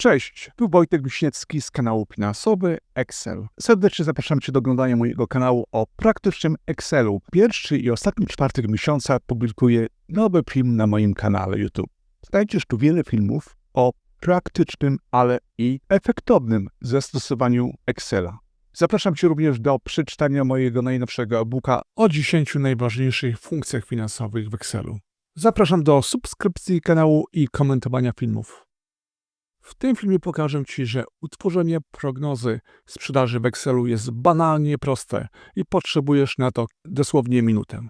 Cześć, tu Wojtek Wiśniewski z kanału Finansowy Excel. Serdecznie zapraszam Cię do oglądania mojego kanału o praktycznym Excelu. Pierwszy i ostatni czwartek miesiąca publikuję nowy film na moim kanale YouTube. Znajdziesz tu wiele filmów o praktycznym, ale i efektownym zastosowaniu Excela. Zapraszam Cię również do przeczytania mojego najnowszego e-booka o 10 najważniejszych funkcjach finansowych w Excelu. Zapraszam do subskrypcji kanału i komentowania filmów. W tym filmie pokażę Ci, że utworzenie prognozy sprzedaży w Excelu jest banalnie proste i potrzebujesz na to dosłownie minutę.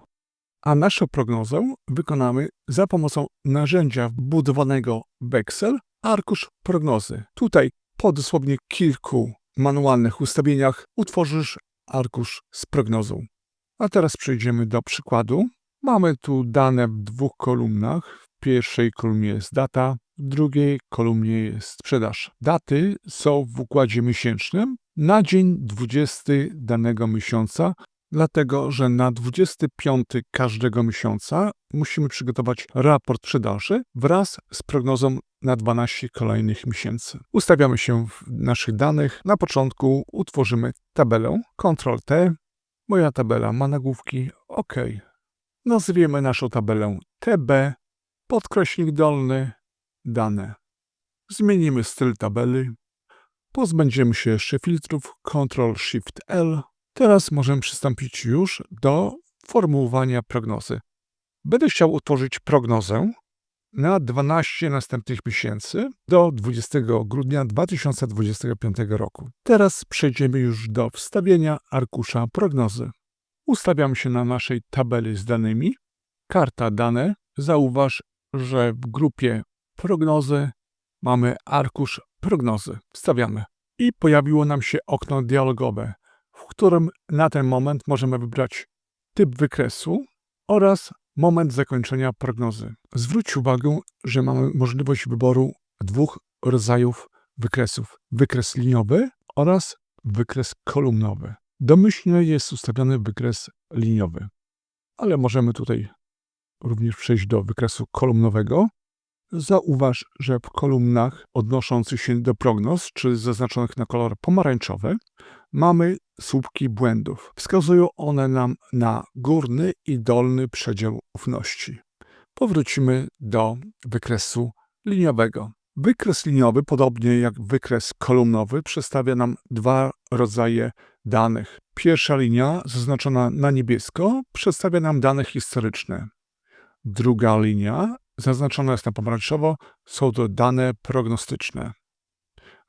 A naszą prognozę wykonamy za pomocą narzędzia wbudowanego w Excel arkusz prognozy. Tutaj po dosłownie kilku manualnych ustawieniach utworzysz arkusz z prognozą. A teraz przejdziemy do przykładu. Mamy tu dane w dwóch kolumnach. W pierwszej kolumnie jest data, w drugiej kolumnie jest sprzedaż. Daty są w układzie miesięcznym na dzień 20 danego miesiąca, dlatego że na 25 każdego miesiąca musimy przygotować raport sprzedaży wraz z prognozą na 12 kolejnych miesięcy. Ustawiamy się w naszych danych. Na początku utworzymy tabelę Ctrl-T. Moja tabela ma nagłówki OK. Nazwiemy naszą tabelę TB, podkreśnik dolny, dane. Zmienimy styl tabeli. Pozbędziemy się jeszcze filtrów Ctrl-Shift-L. Teraz możemy przystąpić już do formułowania prognozy. Będę chciał utworzyć prognozę na 12 następnych miesięcy do 20 grudnia 2025 roku. Teraz przejdziemy już do wstawienia arkusza prognozy. Ustawiam się na naszej tabeli z danymi. Karta dane. Zauważ, że w grupie prognozy mamy arkusz prognozy. Wstawiamy. I pojawiło nam się okno dialogowe, w którym na ten moment możemy wybrać typ wykresu oraz moment zakończenia prognozy. Zwróć uwagę, że mamy możliwość wyboru dwóch rodzajów wykresów. Wykres liniowy oraz wykres kolumnowy. Domyślnie jest ustawiony wykres liniowy, ale możemy tutaj również przejść do wykresu kolumnowego. Zauważ, że w kolumnach odnoszących się do prognoz, czy zaznaczonych na kolor pomarańczowy, mamy słupki błędów. Wskazują one nam na górny i dolny przedział ufności. Powrócimy do wykresu liniowego. Wykres liniowy, podobnie jak wykres kolumnowy, przedstawia nam dwa rodzaje danych. Pierwsza linia, zaznaczona na niebiesko, przedstawia nam dane historyczne. Druga linia, zaznaczona jest na pomarańczowo, są to dane prognostyczne.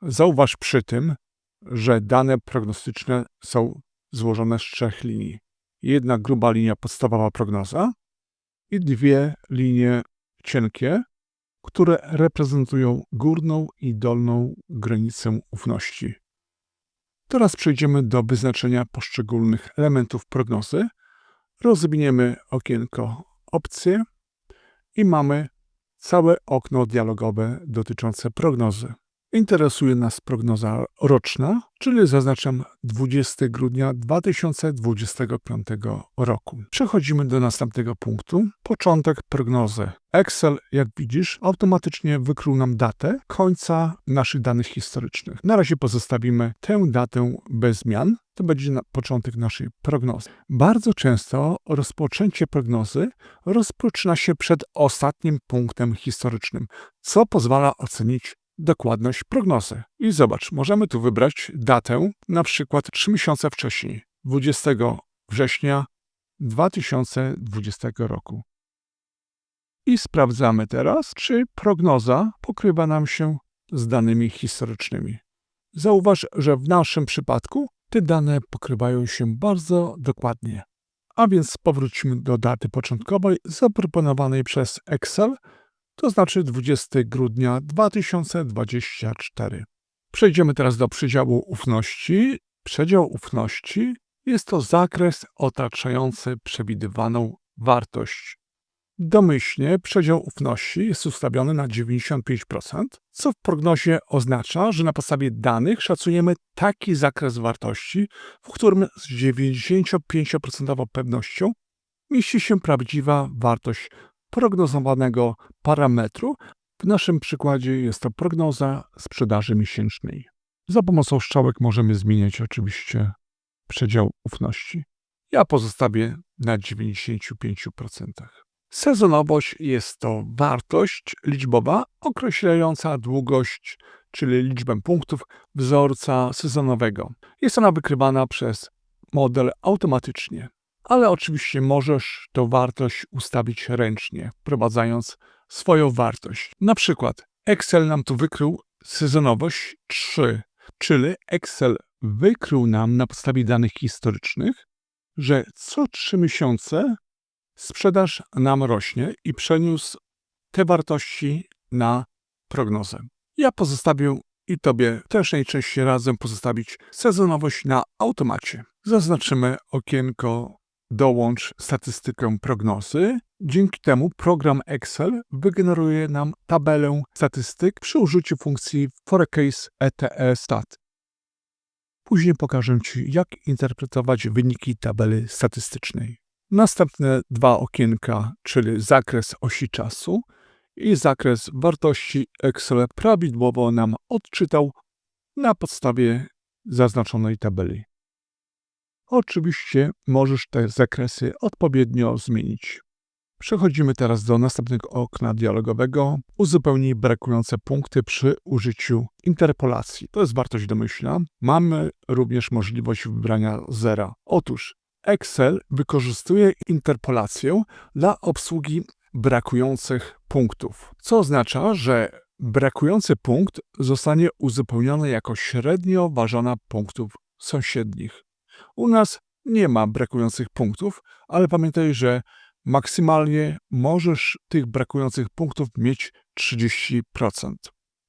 Zauważ przy tym, że dane prognostyczne są złożone z trzech linii. Jedna gruba linia podstawowa prognoza i dwie linie cienkie, które reprezentują górną i dolną granicę ufności. Teraz przejdziemy do wyznaczenia poszczególnych elementów prognozy. Rozwiniemy okienko opcje i mamy całe okno dialogowe dotyczące prognozy. Interesuje nas prognoza roczna, czyli zaznaczam 20 grudnia 2025 roku. Przechodzimy do następnego punktu. Początek prognozy. Excel, jak widzisz, automatycznie wykrył nam datę końca naszych danych historycznych. Na razie pozostawimy tę datę bez zmian. To będzie na początek naszej prognozy. Bardzo często rozpoczęcie prognozy rozpoczyna się przed ostatnim punktem historycznym, co pozwala ocenić dokładność prognozy. I zobacz, możemy tu wybrać datę, na przykład 3 miesiące wcześniej, 20 września 2020 roku. I sprawdzamy teraz, czy prognoza pokrywa nam się z danymi historycznymi. Zauważ, że w naszym przypadku te dane pokrywają się bardzo dokładnie. A więc powrócimy do daty początkowej zaproponowanej przez Excel to znaczy 20 grudnia 2024. Przejdziemy teraz do przedziału ufności. Przedział ufności jest to zakres otaczający przewidywaną wartość. Domyślnie przedział ufności jest ustawiony na 95%, co w prognozie oznacza, że na podstawie danych szacujemy taki zakres wartości, w którym z 95% pewnością mieści się prawdziwa wartość prognozowanego parametru, W naszym przykładzie jest to prognoza sprzedaży miesięcznej. Za pomocą strzałek możemy zmieniać oczywiście przedział ufności. Ja pozostawię na 95%. Sezonowość jest to wartość liczbowa określająca długość, czyli liczbę punktów wzorca sezonowego. Jest ona wykrywana przez model automatycznie, ale oczywiście możesz tą wartość ustawić ręcznie, wprowadzając swoją wartość. Na przykład Excel nam tu wykrył sezonowość 3, czyli Excel wykrył nam na podstawie danych historycznych, że co 3 miesiące sprzedaż nam rośnie i przeniósł te wartości na prognozę. Ja pozostawię i Tobie też najczęściej razem pozostawić sezonowość na automacie. Zaznaczymy okienko Dołącz statystykę prognozy. Dzięki temu program Excel wygeneruje nam tabelę statystyk przy użyciu funkcji Forecast ETS Stat. Później pokażę Ci, jak interpretować wyniki tabeli statystycznej. Następne dwa okienka, czyli zakres osi czasu i zakres wartości Excel prawidłowo nam odczytał na podstawie zaznaczonej tabeli. Oczywiście możesz te zakresy odpowiednio zmienić. Przechodzimy teraz do następnego okna dialogowego. Uzupełnij brakujące punkty przy użyciu interpolacji. To jest wartość domyślna. Mamy również możliwość wybrania zera. Otóż Excel wykorzystuje interpolację dla obsługi brakujących punktów, co oznacza, że brakujący punkt zostanie uzupełniony jako średnio ważona punktów sąsiednich. U nas nie ma brakujących punktów, ale pamiętaj, że maksymalnie możesz tych brakujących punktów mieć 30%.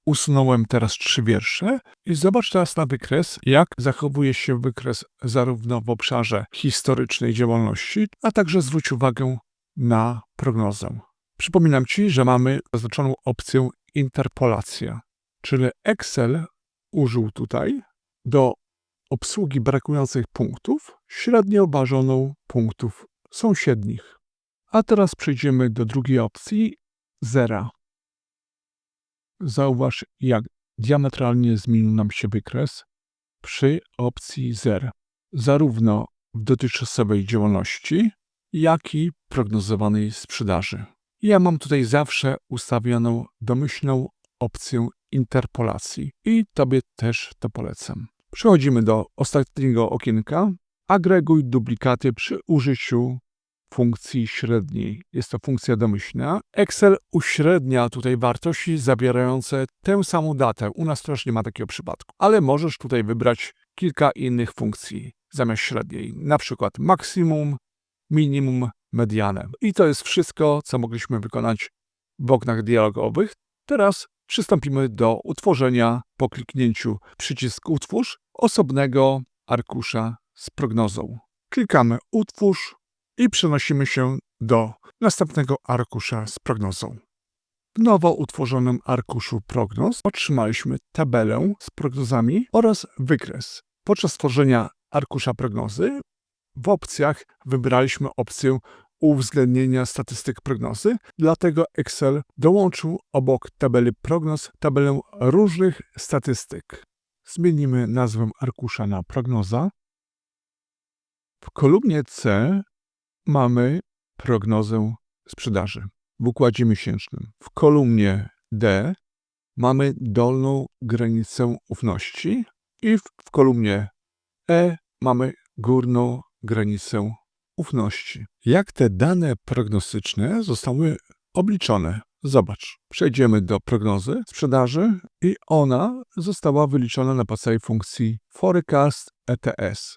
Usunąłem teraz trzy wiersze i zobacz teraz na wykres, jak zachowuje się wykres zarówno w obszarze historycznej działalności, a także zwróć uwagę na prognozę. Przypominam Ci, że mamy zaznaczoną opcję interpolacja, czyli Excel użył tutaj do obsługi brakujących punktów średnio ważoną punktów sąsiednich. A teraz przejdziemy do drugiej opcji zera. Zauważ, jak diametralnie zmienił nam się wykres przy opcji zer, zarówno w dotychczasowej działalności, jak i prognozowanej sprzedaży. Ja mam tutaj zawsze ustawioną domyślną opcję interpolacji i Tobie też to polecam. Przechodzimy do ostatniego okienka. Agreguj duplikaty przy użyciu funkcji średniej. Jest to funkcja domyślna. Excel uśrednia tutaj wartości zawierające tę samą datę. U nas też nie ma takiego przypadku, ale możesz tutaj wybrać kilka innych funkcji zamiast średniej, na przykład maksimum, minimum, medianę. I to jest wszystko, co mogliśmy wykonać w oknach dialogowych. Teraz przystąpimy do utworzenia po kliknięciu przycisku Utwórz osobnego arkusza z prognozą. Klikamy Utwórz i przenosimy się do następnego arkusza z prognozą. W nowo utworzonym arkuszu prognoz otrzymaliśmy tabelę z prognozami oraz wykres. Podczas tworzenia arkusza prognozy w opcjach wybraliśmy opcję uwzględnienia statystyk prognozy, dlatego Excel dołączył obok tabeli prognoz tabelę różnych statystyk. Zmienimy nazwę arkusza na prognoza. W kolumnie C mamy prognozę sprzedaży w układzie miesięcznym. W kolumnie D mamy dolną granicę ufności i w, kolumnie E mamy górną granicę ufności. Jak te dane prognostyczne zostały obliczone? Zobacz, przejdziemy do prognozy sprzedaży i ona została wyliczona na podstawie funkcji forecast ETS.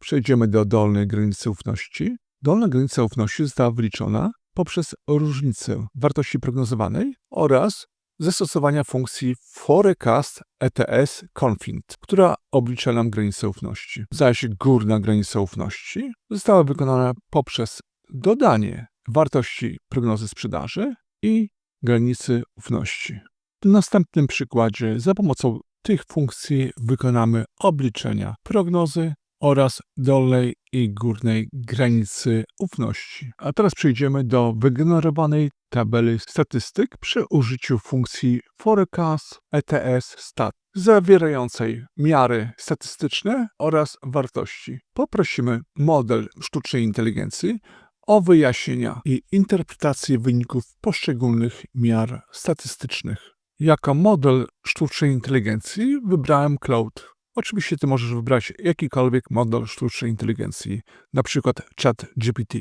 Przejdziemy do dolnej granicy ufności. Dolna granica ufności została wyliczona poprzez różnicę wartości prognozowanej oraz zastosowania funkcji forecast ETS confint, która oblicza nam granicę ufności. Zaś górna granica ufności została wykonana poprzez dodanie wartości prognozy sprzedaży i granicy ufności. W następnym przykładzie za pomocą tych funkcji wykonamy obliczenia prognozy oraz dolnej i górnej granicy ufności. A teraz przejdziemy do wygenerowanej tabeli statystyk przy użyciu funkcji forecast ETS stat zawierającej miary statystyczne oraz wartości. Poprosimy model sztucznej inteligencji o wyjaśnienia i interpretację wyników poszczególnych miar statystycznych. Jako model sztucznej inteligencji wybrałem Cloud. Oczywiście ty możesz wybrać jakikolwiek model sztucznej inteligencji, na przykład chat GPT.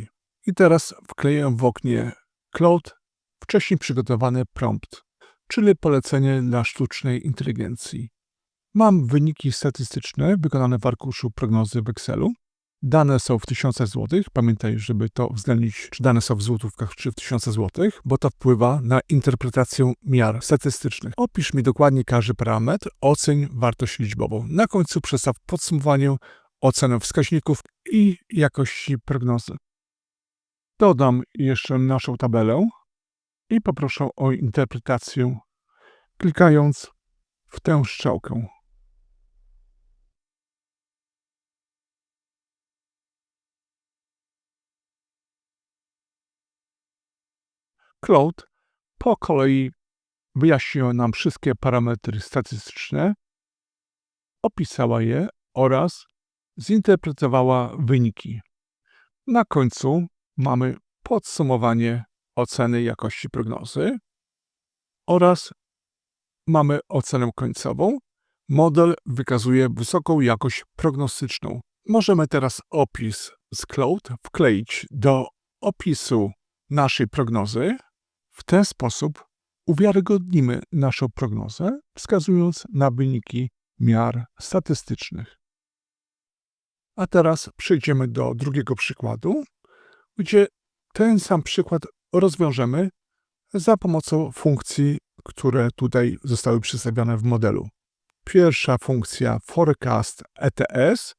I teraz wkleję w oknie Cloud wcześniej przygotowany prompt, czyli polecenie dla sztucznej inteligencji. Mam wyniki statystyczne wykonane w arkuszu prognozy w Excelu. Dane są w tysiącach złotych. Pamiętaj, żeby to uwzględnić, czy dane są w złotówkach, czy w tysiącach złotych, bo to wpływa na interpretację miar statystycznych. Opisz mi dokładnie każdy parametr, oceń wartość liczbową. Na końcu przedstaw w podsumowaniu ocenę wskaźników i jakości prognozy. Dodam jeszcze naszą tabelę i poproszę o interpretację, klikając w tę strzałkę. Cloud po kolei wyjaśniła nam wszystkie parametry statystyczne, opisała je oraz zinterpretowała wyniki. Na końcu mamy podsumowanie oceny jakości prognozy oraz mamy ocenę końcową. Model wykazuje wysoką jakość prognostyczną. Możemy teraz opis z Cloud wkleić do opisu naszej prognozy w ten sposób uwiarygodnimy naszą prognozę, wskazując na wyniki miar statystycznych. A teraz przejdziemy do drugiego przykładu, gdzie ten sam przykład rozwiążemy za pomocą funkcji, które tutaj zostały przedstawione w modelu. Pierwsza funkcja forecast ETS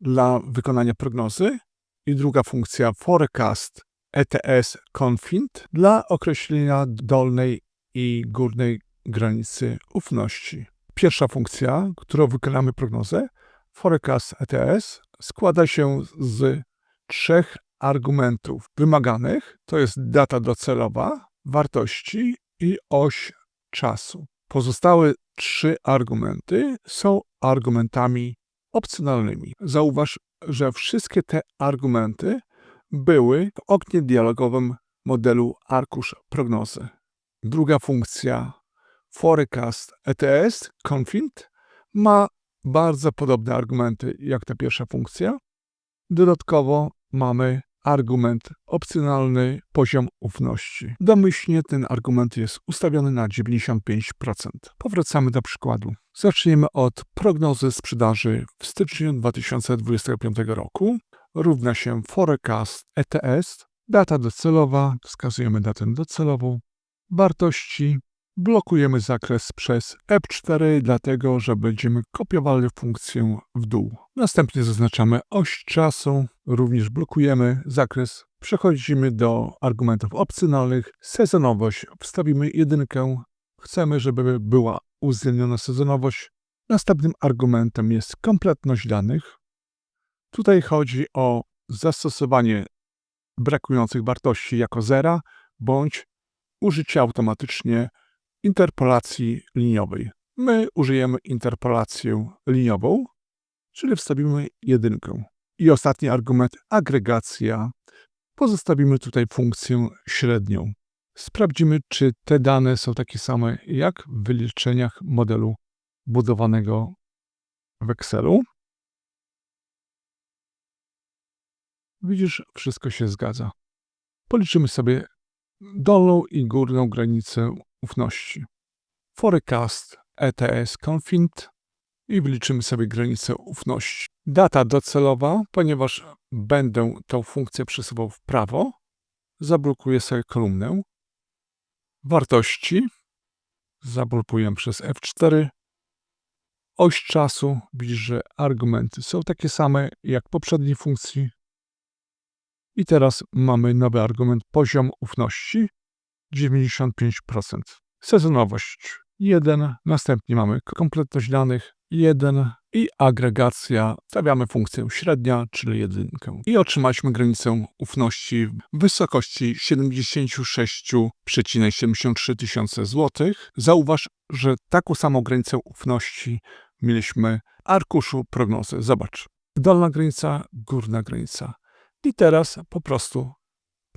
dla wykonania prognozy i druga funkcja forecast ETS Confint dla określenia dolnej i górnej granicy ufności. Pierwsza funkcja, którą wykonamy prognozę, forecast ETS, składa się z trzech argumentów wymaganych, to jest data docelowa, wartości i oś czasu. Pozostałe trzy argumenty są argumentami opcjonalnymi. Zauważ, że wszystkie te argumenty były w oknie dialogowym modelu arkusz prognozy. Druga funkcja Forecast ETS Confint ma bardzo podobne argumenty jak ta pierwsza funkcja. Dodatkowo mamy argument opcjonalny poziom ufności. Domyślnie ten argument jest ustawiony na 95%. Powracamy do przykładu. Zaczniemy od prognozy sprzedaży w styczniu 2025 roku równa się forecast ETS, data docelowa, wskazujemy datę docelową, wartości, blokujemy zakres przez F4, dlatego że będziemy kopiowali funkcję w dół. Następnie zaznaczamy oś czasu, również blokujemy zakres. Przechodzimy do argumentów opcjonalnych. Sezonowość wstawimy jedynkę. Chcemy, żeby była uwzględniona sezonowość. Następnym argumentem jest kompletność danych. Tutaj chodzi o zastosowanie brakujących wartości jako zera bądź użycie automatycznie interpolacji liniowej. My użyjemy interpolację liniową, czyli wstawimy jedynkę. I ostatni argument agregacja. Pozostawimy tutaj funkcję średnią. Sprawdzimy, czy te dane są takie same jak w wyliczeniach modelu budowanego w Excelu. Widzisz, wszystko się zgadza. Policzymy sobie dolną i górną granicę ufności. Forecast ETS Confint i wyliczymy sobie granicę ufności. Data docelowa, ponieważ będę tą funkcję przesuwał w prawo, zablokuję sobie kolumnę. Wartości zablokuję przez F4. Oś czasu, widzisz, że argumenty są takie same jak poprzedniej funkcji, i teraz mamy nowy argument poziom ufności 95%. Sezonowość 1, następnie mamy kompletność danych 1 i agregacja. Stawiamy funkcję średnia, czyli jedynkę. I otrzymaliśmy granicę ufności w wysokości 76,73 tysiące złotych. Zauważ, że taką samą granicę ufności mieliśmy w arkuszu prognozy. Zobacz. Dolna granica, górna granica. I teraz po prostu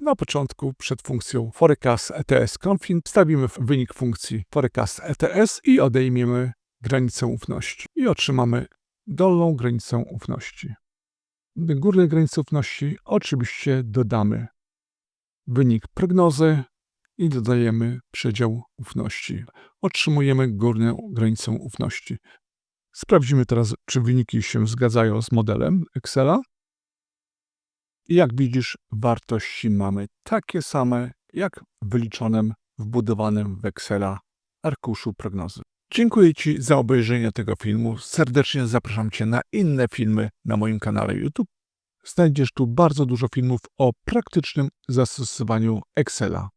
na początku przed funkcją forecast ETS config stawimy wynik funkcji forecast ETS i odejmiemy granicę ufności i otrzymamy dolną granicę ufności. Górnej granicy ufności oczywiście dodamy wynik prognozy i dodajemy przedział ufności. Otrzymujemy górną granicę ufności. Sprawdzimy teraz, czy wyniki się zgadzają z modelem Excela. Jak widzisz, wartości mamy takie same, jak w wyliczonym, wbudowanym w Excela arkuszu prognozy. Dziękuję Ci za obejrzenie tego filmu. Serdecznie zapraszam Cię na inne filmy na moim kanale YouTube. Znajdziesz tu bardzo dużo filmów o praktycznym zastosowaniu Excela.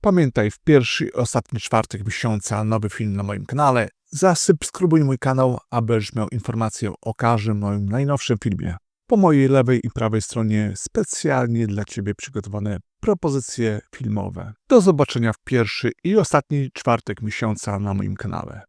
Pamiętaj, w pierwszy i ostatni czwartek miesiąca nowy film na moim kanale. Zasubskrybuj mój kanał, abyś miał informację o każdym moim najnowszym filmie. Po mojej lewej i prawej stronie specjalnie dla Ciebie przygotowane propozycje filmowe. Do zobaczenia w pierwszy i ostatni czwartek miesiąca na moim kanale.